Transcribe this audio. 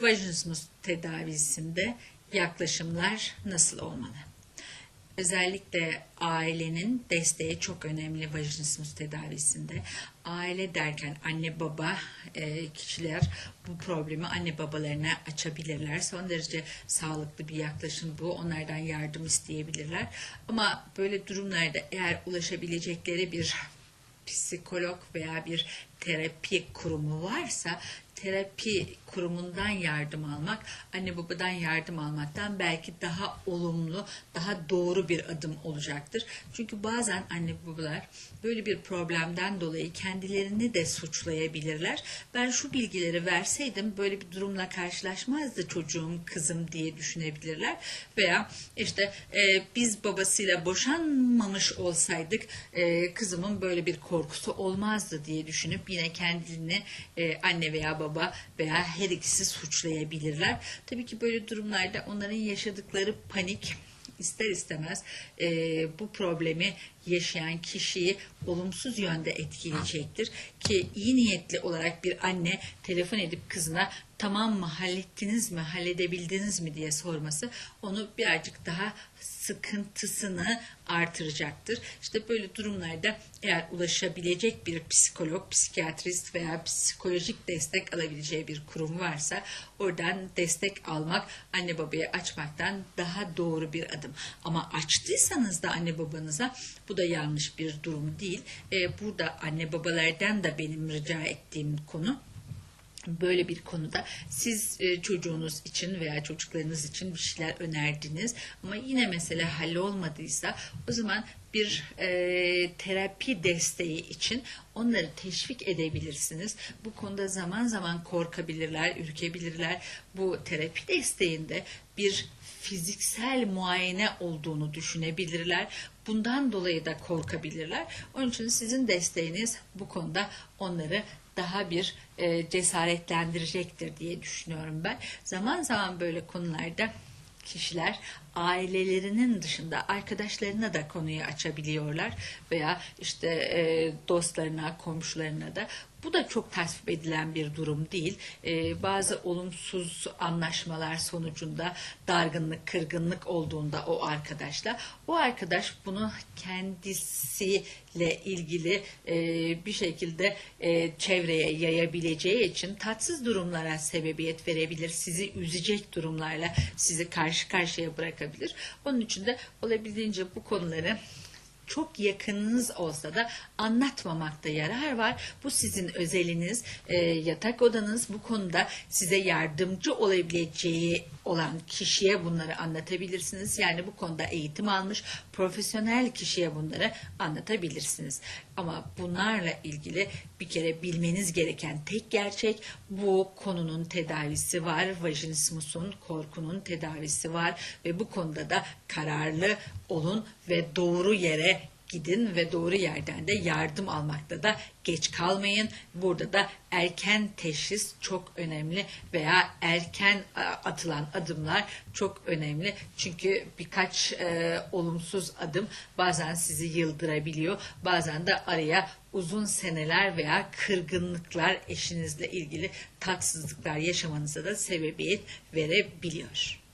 Vajinismus tedavisinde yaklaşımlar nasıl olmalı? Özellikle ailenin desteği çok önemli vajinismus tedavisinde. Aile derken anne baba e, kişiler bu problemi anne babalarına açabilirler. Son derece sağlıklı bir yaklaşım bu. Onlardan yardım isteyebilirler. Ama böyle durumlarda eğer ulaşabilecekleri bir psikolog veya bir terapi kurumu varsa terapi kurumundan yardım almak, anne babadan yardım almaktan belki daha olumlu, daha doğru bir adım olacaktır. Çünkü bazen anne babalar böyle bir problemden dolayı kendilerini de suçlayabilirler. Ben şu bilgileri verseydim böyle bir durumla karşılaşmazdı çocuğum, kızım diye düşünebilirler. Veya işte e, biz babasıyla boşanmamış olsaydık e, kızımın böyle bir korkusu olmazdı diye düşünüp yine kendilerini e, anne veya baba veya her ikisi suçlayabilirler. Tabii ki böyle durumlarda onların yaşadıkları panik ister istemez e, bu problemi yaşayan kişiyi olumsuz yönde etkileyecektir. Ki iyi niyetli olarak bir anne telefon edip kızına tamam mı hallettiniz mi halledebildiniz mi diye sorması onu birazcık daha sıkıntısını artıracaktır. İşte böyle durumlarda eğer ulaşabilecek bir psikolog, psikiyatrist veya psikolojik destek alabileceği bir kurum varsa oradan destek almak anne babaya açmaktan daha doğru bir adım. Ama açtıysanız da anne babanıza bu da yanlış bir durum değil. Ee, burada anne babalardan da benim rica ettiğim konu böyle bir konuda siz e, çocuğunuz için veya çocuklarınız için bir şeyler önerdiniz ama yine mesele hallolmadıysa o zaman bir e, terapi desteği için onları teşvik edebilirsiniz. Bu konuda zaman zaman korkabilirler, ürkebilirler. Bu terapi desteğinde bir fiziksel muayene olduğunu düşünebilirler. Bundan dolayı da korkabilirler. Onun için sizin desteğiniz bu konuda onları daha bir e, cesaretlendirecektir diye düşünüyorum ben. Zaman zaman böyle konularda kişiler ailelerinin dışında arkadaşlarına da konuyu açabiliyorlar veya işte e, dostlarına, komşularına da. Bu da çok tasvip edilen bir durum değil. E, bazı olumsuz anlaşmalar sonucunda dargınlık, kırgınlık olduğunda o arkadaşla o arkadaş bunu kendisiyle ilgili e, bir şekilde e, çevreye yayabileceği için tatsız durumlara sebebiyet verebilir. Sizi üzecek durumlarla sizi karşı karşıya bırakabilir. Onun için de olabildiğince bu konuları çok yakınınız olsa da anlatmamakta yarar var. Bu sizin özeliniz, e, yatak odanız bu konuda size yardımcı olabileceği olan kişiye bunları anlatabilirsiniz. Yani bu konuda eğitim almış profesyonel kişiye bunları anlatabilirsiniz. Ama bunlarla ilgili bir kere bilmeniz gereken tek gerçek bu konunun tedavisi var. Vajinismusun, korkunun tedavisi var ve bu konuda da kararlı olun ve doğru yere gidin ve doğru yerden de yardım almakta da geç kalmayın. Burada da erken teşhis çok önemli veya erken e, atılan adımlar çok önemli. Çünkü birkaç e, olumsuz adım bazen sizi yıldırabiliyor. Bazen de araya uzun seneler veya kırgınlıklar eşinizle ilgili tatsızlıklar yaşamanıza da sebebiyet verebiliyor.